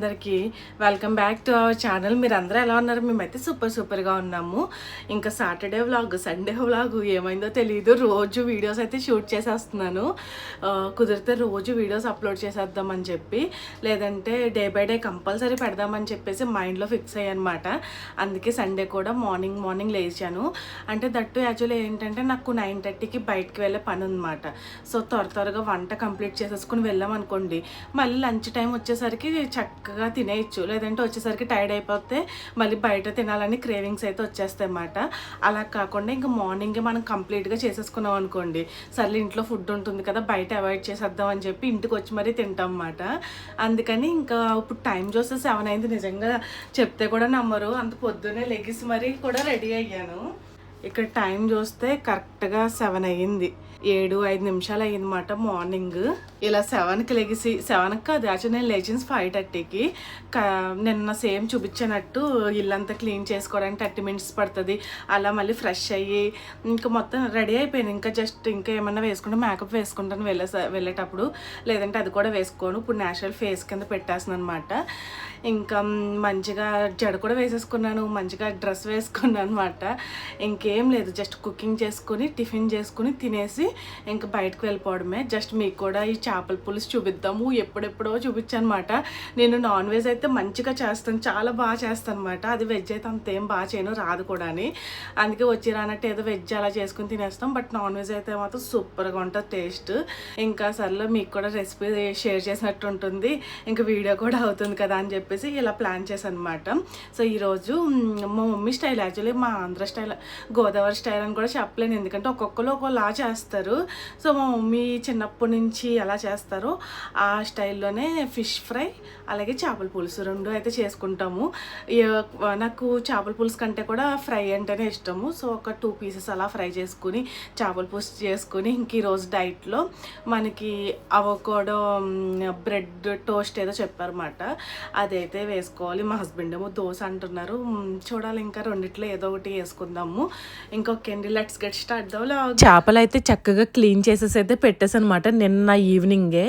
అందరికీ welcome back to our channel. మీరు అందరూ ఎలా ఉన్నారు? మేమైతే సూపర్ సూపర్గా ఉన్నాము. ఇంకా సాటర్డే వ్లాగ్ సండే వ్లాగ్ ఏమైందో తెలియదు రోజు వీడియోస్ అయితే షూట్ చేసేస్తున్నాను. కుదిరితే రోజు వీడియోస్ అప్లోడ్ చేసేద్దామని చెప్పి లేదంటే డే బై డే కంపల్సరీ పెడదామని చెప్పేసి మైండ్లో ఫిక్స్ అయ్యనమాట. అందుకే సండే కూడా మార్నింగ్ మార్నింగ్ లేచాను. అంటే దట్టు యాక్చువల్లీ ఏంటంటే నాకు నైన్ థర్టీకి బయటకు వెళ్ళే పని ఉందన్నమాట సో త్వర త్వరగా వంట కంప్లీట్ చేసేసుకుని వెళ్ళాం అనుకోండి మళ్ళీ లంచ్ టైం వచ్చేసరికి చక్క చక్కగా తినేయచ్చు. లేదంటే వచ్చేసరికి టైర్డ్ అయిపోతే మళ్ళీ బయట తినాలని క్రేవింగ్స్ అయితే వచ్చేస్తాయి అన్నమాట అలా కాకుండా ఇంకా మార్నింగే మనం కంప్లీట్గా చేసేసుకున్నాం అనుకోండి. సర్లే ఇంట్లో ఫుడ్ ఉంటుంది కదా బయట అవాయిడ్ చేసేద్దాం అని చెప్పి ఇంటికి వచ్చి మరీ తింటాం అన్నమాట అందుకని ఇంకా ఇప్పుడు టైం చూస్తే సెవెన్ అయింది. నిజంగా చెప్తే కూడా నమ్మరు. అంత పొద్దునే లెగిసి మరీ కూడా రెడీ అయ్యాను. ఇక్కడ టైం చూస్తే కరెక్ట్గా సెవెన్ అయ్యింది. ఏడు ఐదు నిమిషాలు అయ్యిందన్నమాట మార్నింగ్ ఇలా సెవెన్కి లెగిసి సెవెన్కి కాదు యాక్చువల్ నేను లేచింది ఫైవ్ థర్టీకి నిన్న సేమ్ చూపించినట్టు ఇల్లంతా క్లీన్ చేసుకోవడానికి థర్టీ మినిట్స్ పడుతుంది. అలా మళ్ళీ ఫ్రెష్ అయ్యి ఇంకా మొత్తం రెడీ అయిపోయాను ఇంకా జస్ట్ ఇంకా ఏమన్నా వేసుకుంటే మేకప్ వేసుకుంటాను వెళ్ళే వెళ్ళేటప్పుడు. లేదంటే అది కూడా వేసుకోను. ఇప్పుడు నేచురల్ ఫేస్ కింద పెట్టేస్తాను అనమాట ఇంకా మంచిగా జడ కూడా వేసేసుకున్నాను మంచిగా డ్రెస్ వేసుకున్నాను అనమాట ఇంకేం లేదు జస్ట్ కుకింగ్ చేసుకుని టిఫిన్ చేసుకుని తినేసి ఇంకా బయటకు వెళ్ళిపోవడమే. జస్ట్ మీకు కూడా ఈ చేపల పులుసు చూపిద్దాము. ఎప్పుడెప్పుడో చూపించనమాట. నేను నాన్ వెజ్ అయితే మంచిగా చేస్తాను. చాలా బాగా చేస్తాను అనమాట అది వెజ్ అయితే అంత ఏం బాగా చేయను రాదు కూడా అని అందుకే వచ్చి రానట్టు ఏదో వెజ్ అలా చేసుకుని తినేస్తాం. బట్ నాన్ వెజ్ అయితే మాత్రం సూపర్గా ఉంటుంది టేస్ట్. ఇంకా సర్లో మీకు కూడా రెసిపీ షేర్ చేసినట్టు ఉంటుంది. ఇంకా వీడియో కూడా అవుతుంది కదా అని చెప్పేసి ఇలా ప్లాన్ చేశాను అనమాట సో ఈరోజు మా మమ్మీ స్టైల్ యాక్చువల్లీ మా ఆంధ్ర స్టైల్ గోదావరి స్టైల్ అని కూడా చెప్పలేను. ఎందుకంటే ఒక్కొక్కరు ఒక్కోలా చేస్తారు. సో మా మమ్మీ చిన్నప్పటి నుంచి ఎలా చేస్తారో? ఆ స్టైల్లోనే ఫిష్ ఫ్రై అలాగే చేపల పులుసు రెండు అయితే చేసుకుంటాము. నాకు చేపల పులుసు కంటే కూడా ఫ్రై అంటేనే ఇష్టము. సో ఒక టూ పీసెస్ అలా ఫ్రై చేసుకుని చేపల పులుసు చేసుకుని ఇంక ఈరోజు డైట్లో మనకి అవకాడో బ్రెడ్ టోస్ట్ ఏదో చెప్పారన్నమాట. అదైతే వేసుకోవాలి. మా హస్బెండ్ ఏమో దోశ అంటున్నారు. చూడాలి ఇంకా రెండిట్లో ఏదో ఒకటి వేసుకుందాము. ఇంకొక లెట్స్ గెట్ స్టార్ట్ చేపలు అయితే చక్కగా క్లీన్ చేసేసి అయితే పెట్టేసి అనమాట నిన్న ఈవినింగే.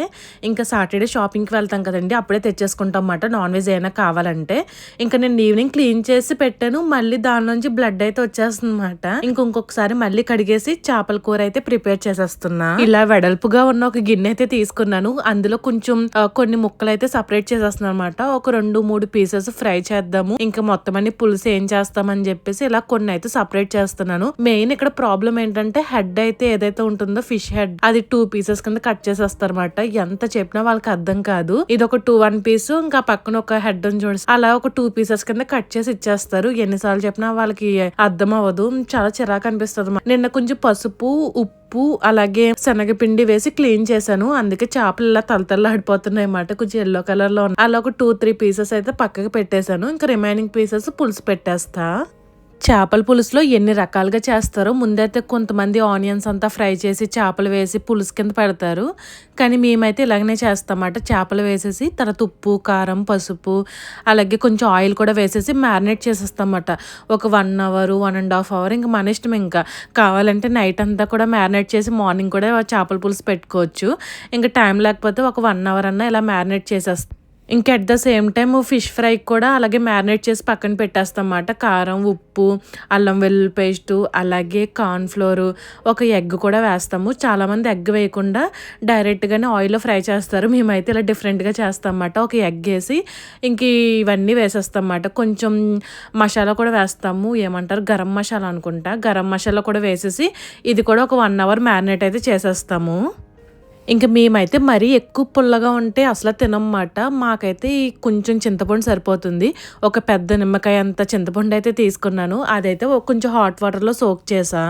ఇంకా సాటర్డే షాపింగ్కి వెళ్తాం కదండి అప్పుడే చేసుకుంటాం అన్నమాట. నాన్ వెజ్ అయినా కావాలంటే. ఇంకా నేను ఈవినింగ్ క్లీన్ చేసి పెట్టాను. మళ్ళీ దాని నుంచి బ్లడ్ అయితే వచ్చేస్తుంది అనమాట ఇంకొకసారి మళ్ళీ కడిగేసి చేపల కూర అయితే ప్రిపేర్ చేసేస్తున్నా. ఇలా వెడల్పుగా ఉన్న ఒక గిన్నె అయితే తీసుకున్నాను. అందులో కొంచెం కొన్ని ముక్కలు అయితే సపరేట్ చేసేస్తున్నాను అనమాట ఒక రెండు మూడు పీసెస్ ఫ్రై చేద్దాము. ఇంకా మొత్తం అన్ని పులుసు ఏం చేస్తామని చెప్పేసి ఇలా కొన్ని అయితే సపరేట్ చేస్తున్నాను. మెయిన్ ఇక్కడ ప్రాబ్లం ఏంటంటే హెడ్ అయితే ఏదైతే ఉంటుందో ఫిష్ హెడ్. అది టూ పీసెస్ కింద కట్ చేసేస్తారు అనమాట ఎంత చెప్పినా వాళ్ళకి అర్థం కాదు. ఇది ఒక టూ వన్ పీస్ ఇంకా పక్కన ఒక హెడ్ అని చూడండి అలా ఒక టూ పీసెస్ కింద కట్ చేసి ఇచ్చేస్తారు. ఎన్నిసార్లు చెప్పినా వాళ్ళకి అర్థం అవ్వదు చాలా చిరాకు అనిపిస్తుంది నిన్న కొంచెం పసుపు ఉప్పు అలాగే శనగపిండి వేసి క్లీన్ చేశాను. అందుకే చేపలు ఇలా తలతల్లాడిపోతున్నాయి అన్నమాట. కొంచెం ఎల్లో కలర్లో ఉన్నాయి. అలా ఒక టూ త్రీ పీసెస్ అయితే పక్కకి పెట్టేశాను. ఇంకా రిమైనింగ్ పీసెస్ పులుసు పెట్టేస్తా. చేపల పులుసులో ఎన్ని రకాలుగా చేస్తారో ముందైతే కొంతమంది ఆనియన్స్ అంతా ఫ్రై చేసి చేపలు వేసి పులుసు కింద పెడతారు. కానీ మేమైతే ఇలాగనే చేస్తామన్నమాట. చేపలు వేసేసి తర్వాత ఉప్పు కారం పసుపు అలాగే కొంచెం ఆయిల్ కూడా వేసేసి మ్యారినేట్ చేసేస్తామన్నమాట. ఒక one hour one and half hour ఇంకా మన ఇష్టం ఇంకా. కావాలంటే నైట్ అంతా కూడా మ్యారినేట్ చేసి మార్నింగ్ కూడా చేపల పులుసు పెట్టుకోవచ్చు. ఇంకా టైం లేకపోతే ఒక వన్ అవర్ అన్నా ఇలా మ్యారినేట్ చేసేస్తాం ఇంకా at the same time fish fry కూడా అలాగే మ్యారినేట్ చేసి పక్కన పెట్టేస్తాం అన్నమాట కారం ఉప్పు అల్లం వెల్లుల్లి పేస్టు అలాగే కార్న్ ఫ్లోర్ ఒక ఎగ్ కూడా వేస్తాము. చాలామంది ఎగ్ వేయకుండా డైరెక్ట్గానే ఆయిల్లో ఫ్రై చేస్తారు. మేమైతే ఇలా డిఫరెంట్గా చేస్తాం అన్నమాట ఒక ఎగ్ వేసి ఇంక ఇవన్నీ వేసేస్తాం అన్నమాట కొంచెం మసాలా కూడా వేస్తాము. ఏమంటారు? గరం మసాలా అనుకుంటా. గరం మసాలా కూడా వేసేసి ఇది కూడా ఒక వన్ అవర్ మ్యారినేట్ అయితే చేసేస్తాము. ఇంకా మేమైతే మరీ ఎక్కువ పుల్లగా ఉంటే అసలు తినమాట మాకైతే ఈ కొంచెం చింతపండు సరిపోతుంది. ఒక పెద్ద నిమ్మకాయ అంత చింతపండు అయితే తీసుకున్నాను. అదైతే కొంచెం హాట్ వాటర్లో సోక్ చేసా.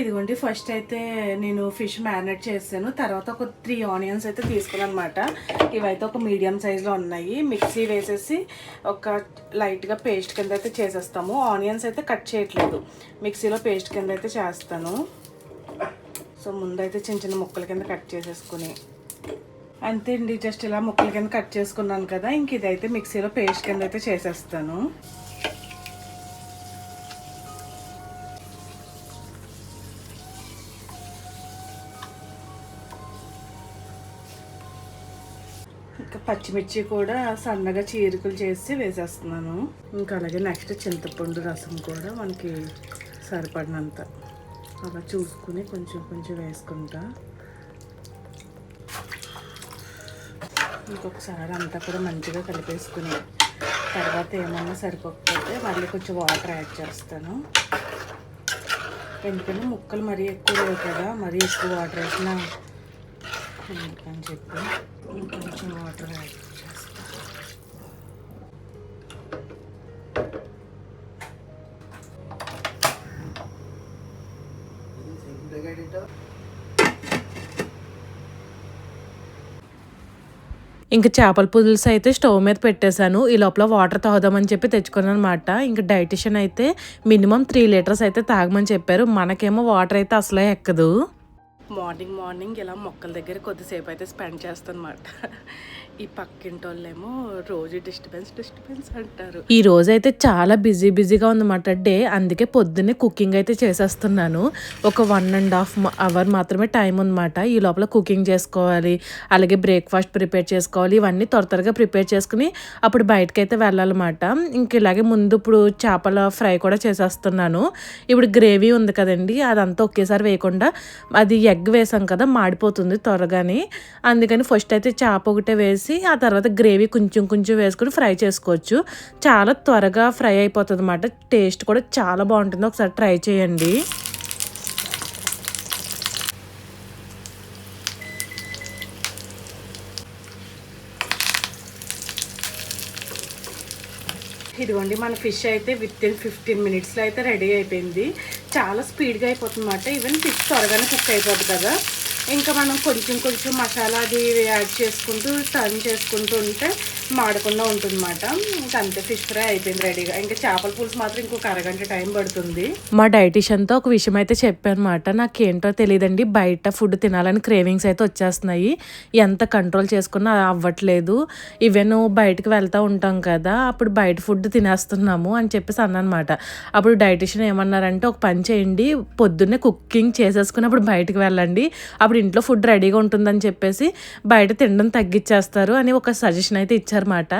ఇదిగోండి ఫస్ట్ అయితే నేను ఫిష్ మ్యారినేట్ చేశాను తర్వాత ఒక త్రీ ఆనియన్స్ అయితే తీసుకున్నాను అనమాట ఇవైతే ఒక మీడియం సైజులో ఉన్నాయి. మిక్సీ వేసేసి ఒక లైట్గా పేస్ట్ కింద అయితే చేసేస్తాము. ఆనియన్స్ అయితే కట్ చేయట్లేదు. మిక్సీలో పేస్ట్ కింద అయితే చేస్తాను. సో ముందైతే చిన్న చిన్న ముక్కల కింద కట్ చేసేసుకుని. అంతే అండి జస్ట్ ఇలా ముక్కల కింద కట్ చేసుకున్నాను కదా ఇంక ఇదైతే మిక్సీలో పేస్ట్ కింద అయితే చేసేస్తాను. ఇంకా పచ్చిమిర్చి కూడా సన్నగా చీరికలు చేసి వేసేస్తున్నాను. ఇంకా అలాగే నెక్స్ట్ చింతపండు రసం కూడా మనకి సరిపడినంత. అలా చూసుకుని కొంచెం కొంచెం వేసుకుంటా. ఇంకొకసారి అంతా కూడా మంచిగా కలిపేసుకుని తర్వాత ఏమన్నా సరిపోకపోతే మళ్ళీ కొంచెం వాటర్ యాడ్ చేస్తాను. ఎందుకంటే ముక్కలు మరీ ఎక్కువ లేవు కదా మరీ ఎక్కువ వాటర్ వేసినా ఎందుకని చెప్పి ఇంకొంచెం వాటర్ యాడ్ ఇంక చేపల పులుసు అయితే స్టవ్ మీద పెట్టేశాను. ఈ లోపల వాటర్ తాగుదామని చెప్పి తెచ్చుకున్నాను అనమాట ఇంక డైటిషియన్ అయితే మినిమం త్రీ లీటర్స్ అయితే తాగమని చెప్పారు. మనకేమో వాటర్ అయితే అసలే ఎక్కదు. మార్నింగ్ మార్నింగ్ ఇలా మొక్కల దగ్గర కొద్దిసేపు అయితే స్పెండ్ చేస్తానమాట ఈ పక్కింటి వాళ్ళేమో రోజు డిస్టర్బెన్స్ డిస్టర్బెన్స్ అంటారు. ఈ రోజు అయితే చాలా బిజీ బిజీగా ఉందన్నమాట డే. అందుకే పొద్దున్నే కుకింగ్ అయితే చేసేస్తున్నాను. ఒక వన్ అండ్ హాఫ్ అవర్ మాత్రమే టైం ఉందన్నమాట. ఈ లోపల కుకింగ్ చేసుకోవాలి అలాగే బ్రేక్ఫాస్ట్ ప్రిపేర్ చేసుకోవాలి ఇవన్నీ త్వర త్వరగా ప్రిపేర్ చేసుకుని అప్పుడు బయటకు అయితే వెళ్ళాలన్నమాట. ఇంక ఇలాగే ముందు ఇప్పుడు చేపల ఫ్రై కూడా చేసేస్తున్నాను. ఇప్పుడు గ్రేవీ ఉంది కదండి అదంతా ఒకేసారి వేయకుండా అది ఎగ్ వేసాం కదా మాడిపోతుంది త్వరగానే. అందుకని ఫస్ట్ అయితే చేప ఒకటే వేసి ఆ తర్వాత గ్రేవీ కొంచెం కొంచెం వేసుకొని ఫ్రై చేసుకోవచ్చు. చాలా త్వరగా ఫ్రై అయిపోతుంది అన్నమాట టేస్ట్ కూడా చాలా బాగుంటుంది. ఒకసారి ట్రై చేయండి. ఇదిగోండి మన ఫిష్ అయితే విత్ ఇన్ ఫిఫ్టీన్ మినిట్స్లో అయితే రెడీ అయిపోయింది. చాలా స్పీడ్గా అయిపోతుంది అన్నమాట ఈవెన్ ఫిష్ త్వరగానే కుక్ అయిపోతుంది కదా. ఇంకా మనం కొంచెం కొంచెం మసాలా అది యాడ్ చేసుకుంటూ టర్న్ చేసుకుంటూ ఉంటే మాడకుండా ఉంటుందన్నమాట. ఇంకా అంతే ఫిష్ ఫ్రై అయిపోయింది రెడీగా. ఇంకా చేపల పులుసు మాత్రం ఇంకొక అరగంట టైం పడుతుంది. మా డైటిషియన్తో ఒక విషయం అయితే చెప్పానమాట. నాకేంటో తెలియదండి బయట ఫుడ్ తినాలని క్రేవింగ్స్ అయితే వచ్చేస్తున్నాయి. ఎంత కంట్రోల్ చేసుకున్నా అవ్వట్లేదు. ఈవెన్ బయటకు వెళ్తూ ఉంటాం కదా అప్పుడు బయట ఫుడ్ తినేస్తున్నాము అని చెప్పేసి అన్నమాట అప్పుడు డైటిషియన్ ఏమన్నారంటే ఒక పని చేయండి పొద్దున్నే కుకింగ్ చేసేసుకుని అప్పుడు బయటకు వెళ్ళండి. అప్పుడు ఇంట్లో ఫుడ్ రెడీగా ఉంటుందని చెప్పేసి బయట తినడం తగ్గించేస్తారు అని ఒక సజెషన్ అయితే ఇచ్చారన్నమాట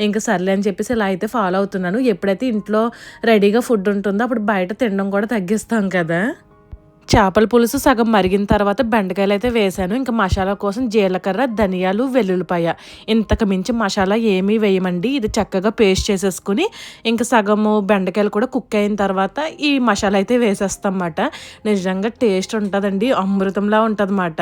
ఇంకా సర్లే అని చెప్పేసి ఇలా అయితే ఫాలో అవుతున్నాను. ఎప్పుడైతే ఇంట్లో రెడీగా ఫుడ్ ఉంటుందో అప్పుడు బయట తినడం కూడా తగ్గిస్తాం కదా. చేపల పులుసు సగం మరిగిన తర్వాత బెండకాయలు అయితే వేసాను ఇంకా మసాలా కోసం జీలకర్ర ధనియాలు వెల్లుల్లిపాయ. ఇంతకు మించి మసాలా ఏమీ వేయమండి. ఇది చక్కగా పేస్ట్ చేసేసుకుని ఇంకా సగము బెండకాయలు కూడా కుక్ అయిన తర్వాత ఈ మసాలా అయితే వేసేస్తాం అన్నమాట నిజంగా టేస్ట్ ఉంటుందండి. అమృతంలా ఉంటుందన్నమాట.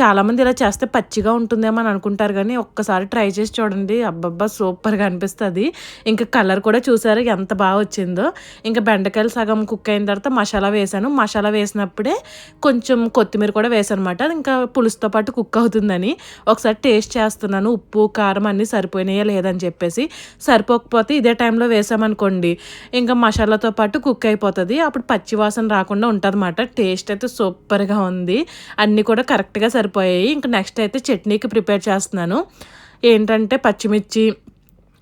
చాలామంది ఇలా చేస్తే పచ్చిగా ఉంటుందేమో అని అనుకుంటారు కానీ ఒక్కసారి ట్రై చేసి చూడండి. అబ్బబ్బా సూపర్గా అనిపిస్తుంది. ఇంకా కలర్ కూడా చూసారు ఎంత బాగా వచ్చిందో. ఇంకా బెండకాయలు సగం కుక్ అయిన తర్వాత మసాలా వేసాను మసాలా వేసినప్పుడే కొంచెం కొత్తిమీర కూడా వేసానమాట అది ఇంకా పులుసుతో పాటు కుక్ అవుతుందని. ఒకసారి టేస్ట్ చేస్తున్నాను. ఉప్పు కారం అన్నీ సరిపోయినాయా లేదని చెప్పేసి. సరిపోకపోతే ఇదే టైంలో వేసామనుకోండి. ఇంకా మసాలాతో పాటు కుక్ అయిపోతుంది. అప్పుడు పచ్చి వాసన రాకుండా ఉంటుంది టేస్ట్ అయితే సూపర్గా ఉంది. అన్నీ కూడా కరెక్ట్గా సరిపోయాయి. ఇంకా నెక్స్ట్ అయితే చట్నీకి ప్రిపేర్ చేస్తున్నాను. ఏంటంటే పచ్చిమిర్చి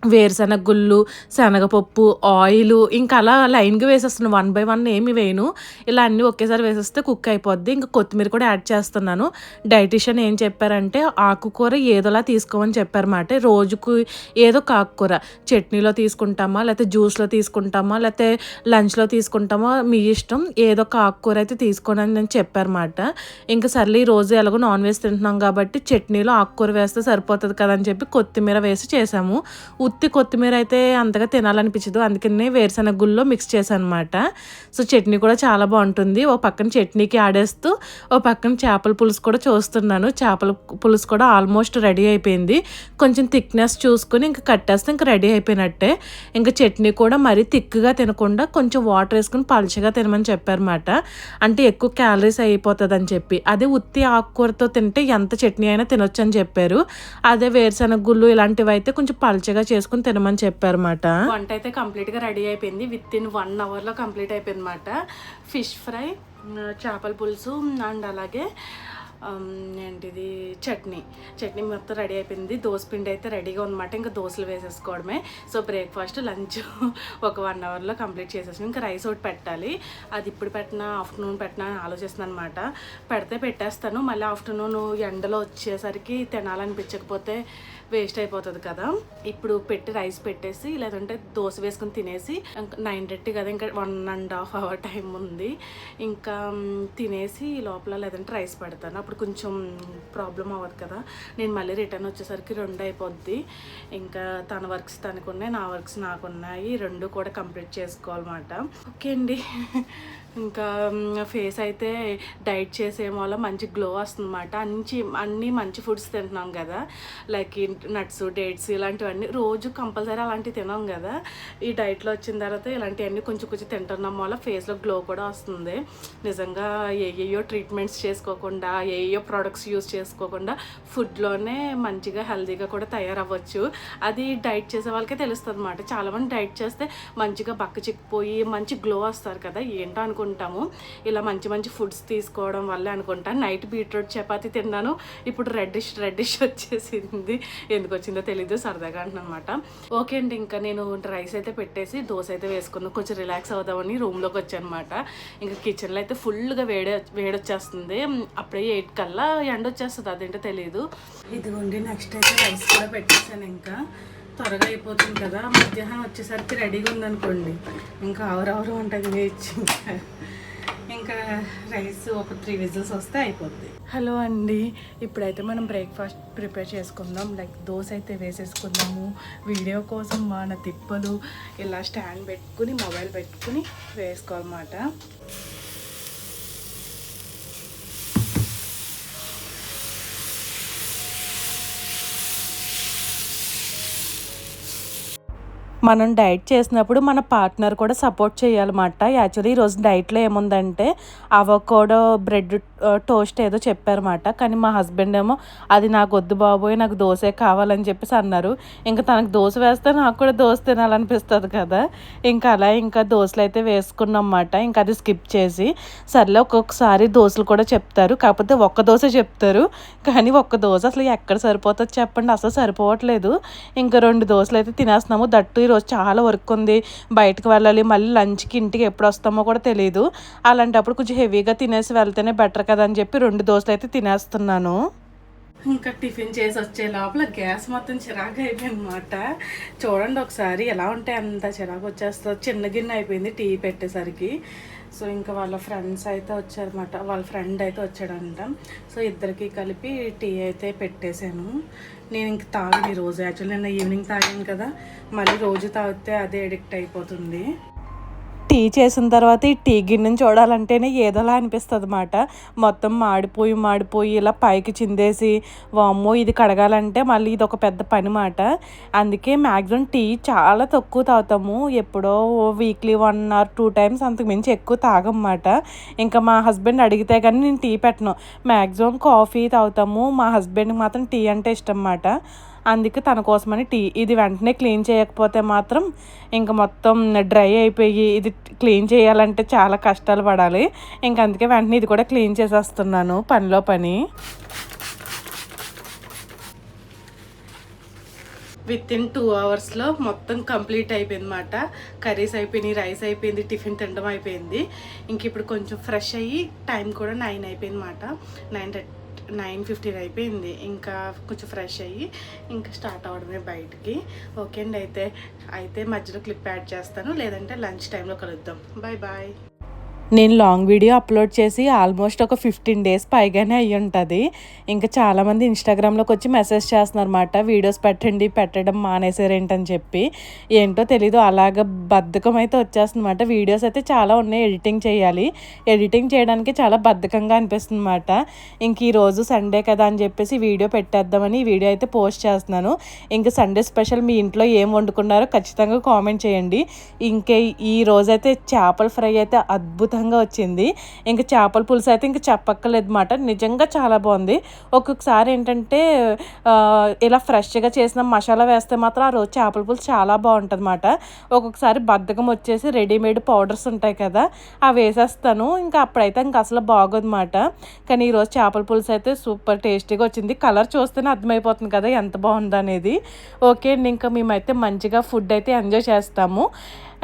వేరుశనగ గుళ్ళు శనగపప్పు ఆయిల్ ఇంకా అలా లైన్గా వేసేస్తున్నాను. వన్ బై వన్ ఏమి వేయను. ఇలా అన్నీ ఒకేసారి వేసేస్తే కుక్ అయిపోద్ది. ఇంకా కొత్తిమీర కూడా యాడ్ చేస్తున్నాను. డైటిషియన్ ఏం చెప్పారంటే ఆకుకూర ఏదోలా తీసుకోమని చెప్పారన్నమాట. రోజుకు ఏదో ఒక ఆకుకూర. చట్నీలో తీసుకుంటామా? లేకపోతే జ్యూస్లో తీసుకుంటామా? లేకపోతే లంచ్లో తీసుకుంటామా? మీ ఇష్టం. ఏదో ఒక ఆకుకూర అయితే తీసుకోండి అని చెప్పారన్నమాట. ఇంకా సర్లే ఈ రోజు ఎలాగో నాన్ వెజ్ తింటున్నాం కాబట్టి చట్నీలో ఆకుకూర వేస్తే సరిపోతుంది కదా అని చెప్పి కొత్తిమీర వేసి చేసాము. ఉత్తి కొత్తిమీర అయితే అంతగా తినాలనిపించదు. అందుకనే వేరుశనగ గుళ్ళో మిక్స్ చేశాను అనమాట సో చట్నీ కూడా చాలా బాగుంటుంది. ఓ పక్కన చట్నీకి ఆడేస్తూ ఓ పక్కన చేపల పులుసు కూడా చూస్తున్నాను. చేపల పులుసు కూడా ఆల్మోస్ట్ రెడీ అయిపోయింది. కొంచెం థిక్నెస్ చూసుకుని ఇంకా కట్టేస్తే ఇంకా రెడీ అయిపోయినట్టే. ఇంకా చట్నీ కూడా మరీ థిక్గా తినకుండా కొంచెం వాటర్ వేసుకుని పలుచగా తినమని చెప్పారన్నమాట. అంటే ఎక్కువ క్యాలరీస్ అయిపోతుంది అని చెప్పి. అదే ఉత్తి ఆకుకూరతో తింటే ఎంత చట్నీ అయినా తినొచ్చు అని చెప్పారు. అదే వేరుశనగ గుళ్ళు ఇలాంటివి అయితే కొంచెం పలుచగా చేసుకుని తినమని చెప్పారన్నమాట. వంట అయితే కంప్లీట్గా రెడీ అయిపోయింది. విత్ ఇన్ వన్ అవర్లో కంప్లీట్ అయిపోయింది అనమాట ఫిష్ ఫ్రై చేపల పులుసు అండ్ అలాగే ఏంటిది చట్నీ. చట్నీ మొత్తం రెడీ అయిపోయింది. దోశ పిండి అయితే రెడీగా ఉందన్నమాట. ఇంకా దోశలు వేసేసుకోవడమే. సో బ్రేక్ఫాస్ట్ లంచ్ ఒక వన్ అవర్లో కంప్లీట్ చేసేసాను ఇంకా రైస్ ఒకటి పెట్టాలి. అది ఇప్పుడు పెట్టినా ఆఫ్టర్నూన్ పెట్టినా అని ఆలోచిస్తున్నాను అనమాట పెడితే పెట్టేస్తాను. మళ్ళీ ఆఫ్టర్నూన్ ఎండలో వచ్చేసరికి తినాలనిపించకపోతే వేస్ట్ అయిపోతుంది కదా. ఇప్పుడు పెట్టి రైస్ పెట్టేసి లేదంటే దోశ వేసుకుని తినేసి నైన్ థర్టీ కదా ఇంకా one and half hour time ఉంది. ఇంకా తినేసి లోపల లేదంటే రైస్ పెడతాను. అప్పుడు కొంచెం ప్రాబ్లం అవ్వదు కదా. నేను మళ్ళీ రిటర్న్ వచ్చేసరికి రెండు అయిపోద్ది. ఇంకా తన వర్క్స్ తనకున్నాయి నా వర్క్స్ నాకు ఉన్నాయి రెండు కూడా కంప్లీట్ చేసుకోవాలన్నమాట. ఓకే అండి. ఇంకా ఫేస్ అయితే డైట్ చేసేమో వల్ల మంచి గ్లో వస్తుందన్నమాట. మంచి అన్నీ మంచి ఫుడ్స్ తింటున్నాం కదా. లైక్ నట్స్ డేట్స్ ఇలాంటివన్నీ రోజు కంపల్సరీ అలాంటివి తినాం కదా. ఈ డైట్లో వచ్చిన తర్వాత ఇలాంటివన్నీ కొంచెం కొంచెం తింటున్నాం వల్ల ఫేస్లో గ్లో కూడా వస్తుంది. నిజంగా ఏయో ట్రీట్మెంట్స్ చేసుకోకుండా ఏయో ప్రొడక్ట్స్ యూస్ చేసుకోకుండా ఫుడ్లోనే మంచిగా హెల్తీగా కూడా తయారవ్వచ్చు. అది డైట్ చేసే వాళ్ళకే తెలుస్తుంది అనమాట చాలామంది డైట్ చేస్తే మంచిగా బక్క చిక్కిపోయి మంచి గ్లో వస్తారు కదా. ఏంటో అనుకుంటాము. ఇలా మంచి మంచి ఫుడ్స్ తీసుకోవడం వల్ల అనుకుంటాను నైట్ బీట్రూట్ చపాతీ తిన్నాను. ఇప్పుడు రెడ్డిష్ రెడ్డిష్ వచ్చేసింది. ఎందుకు వచ్చిందో తెలీదు సరదాగా అంటున్నమాట. అనమాట ఓకే అండి ఇంకా నేను రైస్ అయితే పెట్టేసి దోశ అయితే వేసుకున్నాను కొంచెం రిలాక్స్ అవుదామని రూమ్లోకి వచ్చాను అనమాట ఇంకా కిచెన్లో అయితే ఫుల్గా వేడి వేడొచ్చేస్తుంది అప్పుడే ఎయిట్ కల్లా ఎండ వచ్చేస్తుంది అదేంటో తెలియదు ఇదిగోండి నెక్స్ట్ అయితే రైస్ కూడా పెట్టేసాను ఇంకా. త్వరగా అయిపోతుంది కదా. మధ్యాహ్నం వచ్చేసరికి రెడీగా ఉందనుకోండి. ఇంకా అవరవరు ఉంటుంది వేచి ఇంకా. ఇంకా రైస్ ఒక త్రీ విజిల్స్ వస్తే అయిపోద్ది. హలో అండి. ఇప్పుడైతే మనం బ్రేక్ఫాస్ట్ ప్రిపేర్ చేసుకుందాం. లైక్ దోశ అయితే వేసేసుకుందాము. వీడియో కోసం మన తిప్పలు. ఇలా స్టాండ్ పెట్టుకుని మొబైల్ పెట్టుకుని వేసుకోవాలన్నమాట. మనం డైట్ చేసినప్పుడు మన పార్ట్నర్ కూడా సపోర్ట్ చేయాలన్నమాట. యాక్చువల్లీ ఈరోజు డైట్లో ఏముందంటే అవకోడో బ్రెడ్ టోస్ట్ ఏదో చెప్పారన్నమాట. కానీ మా హస్బెండ్ ఏమో అది నాకు వద్దు బాబోయ్ నాకు దోశ కావాలని చెప్పేసి అన్నారు. ఇంకా తనకు దోశ వేస్తే నాకు కూడా దోశ తినాలనిపిస్తుంది కదా. ఇంకా అలా ఇంకా దోశలు అయితే వేసుకున్నాం అన్నమాట ఇంకా అది స్కిప్ చేసి సర్లే ఒక్కొక్కసారి దోశలు కూడా చెప్తారు. కాకపోతే ఒక్క దోశ చెప్తారు. కానీ ఒక్క దోశ అసలు ఎక్కడ సరిపోతుంది చెప్పండి. అసలు సరిపోవట్లేదు. ఇంకా రెండు దోశలు అయితే తినేస్తున్నాము. దట్టు ఈరోజు చాలా వర్క్ ఉంది. బయటకు వెళ్ళాలి మళ్ళీ లంచ్కి ఇంటికి ఎప్పుడు వస్తామో కూడా తెలియదు అలాంటప్పుడు కొంచెం హెవీగా తినేసి వెళ్తేనే బెటర్ కదా అని చెప్పి రెండు దోశలు అయితే తినేస్తున్నాను. ఇంకా టిఫిన్ చేసి వచ్చే లోపల గ్యాస్ మొత్తం చిరాకు అయిపోయింది అనమాట చూడండి ఒకసారి ఎలా ఉంటే అంత చిరాకు వచ్చేస్తుంది. చిన్న గిన్నె అయిపోయింది టీ పెట్టేసరికి. సో ఇంకా వాళ్ళ ఫ్రెండ్స్ అయితే వచ్చారన్నమాట. వాళ్ళ ఫ్రెండ్ అయితే వచ్చాడంట. సో ఇద్దరికి కలిపి టీ అయితే పెట్టేశాను. నేను ఇంక తాగను ఈరోజు రోజు. యాక్చువల్లీ నిన్న ఈవినింగ్ తాగాను కదా. మళ్ళీ రోజు తాగితే అదే అడిక్ట్ అయిపోతుంది. టీ చేసిన తర్వాత ఈ టీ గిన్నెని చూడాలంటేనే ఏదోలా అనిపిస్తుంది అన్నమాట మొత్తం మాడిపోయి మాడిపోయి ఇలా పైకి చిందేసి వామ్మో ఇది కడగాలంటే మళ్ళీ ఇది ఒక పెద్ద పని మాట అందుకే మ్యాక్సిమం టీ చాలా తక్కువ తాగుతాము. ఎప్పుడో weekly one or two times అంతకు మించి ఎక్కువ తాగమాట ఇంకా మా హస్బెండ్ అడిగితే కానీ నేను టీ పెట్టను. మ్యాక్సిమం కాఫీ తాగుతాము. మా హస్బెండ్కి మాత్రం టీ అంటే ఇష్టం అన్నమాట. అందుకే తన కోసమని టీ ఇది వెంటనే క్లీన్ చేయకపోతే మాత్రం ఇంకా మొత్తం డ్రై అయిపోయి ఇది క్లీన్ చేయాలంటే చాలా కష్టాలు పడాలి. ఇంక అందుకే వెంటనే ఇది కూడా క్లీన్ చేసేస్తున్నాను పనిలో పని. విత్ ఇన్ టూ అవర్స్లో మొత్తం కంప్లీట్ అయిపోయింది అనమాట కర్రీస్ అయిపోయినాయి రైస్ అయిపోయింది టిఫిన్ తినడం అయిపోయింది. ఇంక ఇప్పుడు కొంచెం ఫ్రెష్ అయ్యి టైం కూడా నైన్ అయిపోయింది అనమాట నైన్ నైన్ ఫిఫ్టీన్ అయిపోయింది. ఇంకా కొంచెం ఫ్రెష్ అయ్యి ఇంకా స్టార్ట్ అవ్వడమే బయటికి. ఓకే అండి అయితే అయితే మధ్యలో క్లిప్ యాడ్ చేస్తాను. లేదంటే లంచ్ టైంలో కలుద్దాం. బాయ్ బాయ్ నేను లాంగ్ వీడియో అప్లోడ్ చేసి ఆల్మోస్ట్ ఒక ఫిఫ్టీన్ డేస్ పైగానే అయ్యి ఉంటుంది. ఇంకా చాలామంది ఇన్స్టాగ్రామ్లోకి వచ్చి మెసేజ్ చేస్తున్నారు అనమాట వీడియోస్ పెట్టండి పెట్టడం మానేసారేంటని చెప్పి. ఏంటో తెలీదు అలాగ బద్ధకం అయితే వచ్చేస్తుందన్నమాట. వీడియోస్ అయితే చాలా ఉన్నాయి ఎడిటింగ్ చేయాలి. ఎడిటింగ్ చేయడానికి చాలా బద్ధకంగా అనిపిస్తుంది అనమాట ఇంక ఈరోజు సండే కదా అని చెప్పేసి వీడియో పెట్టేద్దామని ఈ వీడియో అయితే పోస్ట్ చేస్తున్నాను. ఇంక సండే స్పెషల్ మీ ఇంట్లో ఏం వండుకున్నారో ఖచ్చితంగా కామెంట్ చేయండి. ఇంకే ఈ రోజైతే చేపల ఫ్రై అయితే అద్భుతంగా అద్భుతంగా వచ్చింది. ఇంకా చేపల పులుసు అయితే ఇంకా చెప్పక్కర్లేదు అనమాట నిజంగా చాలా బాగుంది. ఒక్కొక్కసారి ఏంటంటే ఇలా ఫ్రెష్గా చేసిన మసాలా వేస్తే మాత్రం ఆ రోజు చేపల పులుసు చాలా బాగుంటుంది అన్నమాట ఒక్కొక్కసారి బద్ధకం వచ్చేసి రెడీమేడ్ పౌడర్స్ ఉంటాయి కదా అవి వేసేస్తాను. ఇంకా అప్పుడైతే ఇంకా అసలు బాగోదన్నమాట. కానీ ఈరోజు చేపల పులుసు అయితే సూపర్ టేస్టీగా వచ్చింది. కలర్ చూస్తేనే అర్థమైపోతుంది కదా ఎంత బాగుందనేది. ఓకే అండి ఇంకా మేమైతే మంచిగా ఫుడ్ అయితే ఎంజాయ్ చేస్తాము.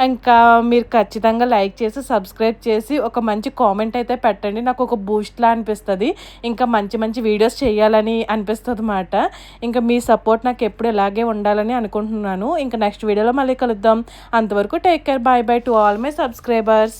ఇంకా మీరు ఖచ్చితంగా లైక్ చేసి సబ్స్క్రైబ్ చేసి ఒక మంచి కామెంట్ అయితే పెట్టండి. నాకు ఒక బూస్ట్లా అనిపిస్తుంది. ఇంకా మంచి మంచి వీడియోస్ చేయాలని అనిపిస్తుంది అన్నమాట ఇంకా మీ సపోర్ట్ నాకు ఎప్పుడు ఇలాగే ఉండాలని అనుకుంటున్నాను. ఇంకా నెక్స్ట్ వీడియోలో మళ్ళీ కలుద్దాం. అంతవరకు take care. Bye bye to all my subscribers.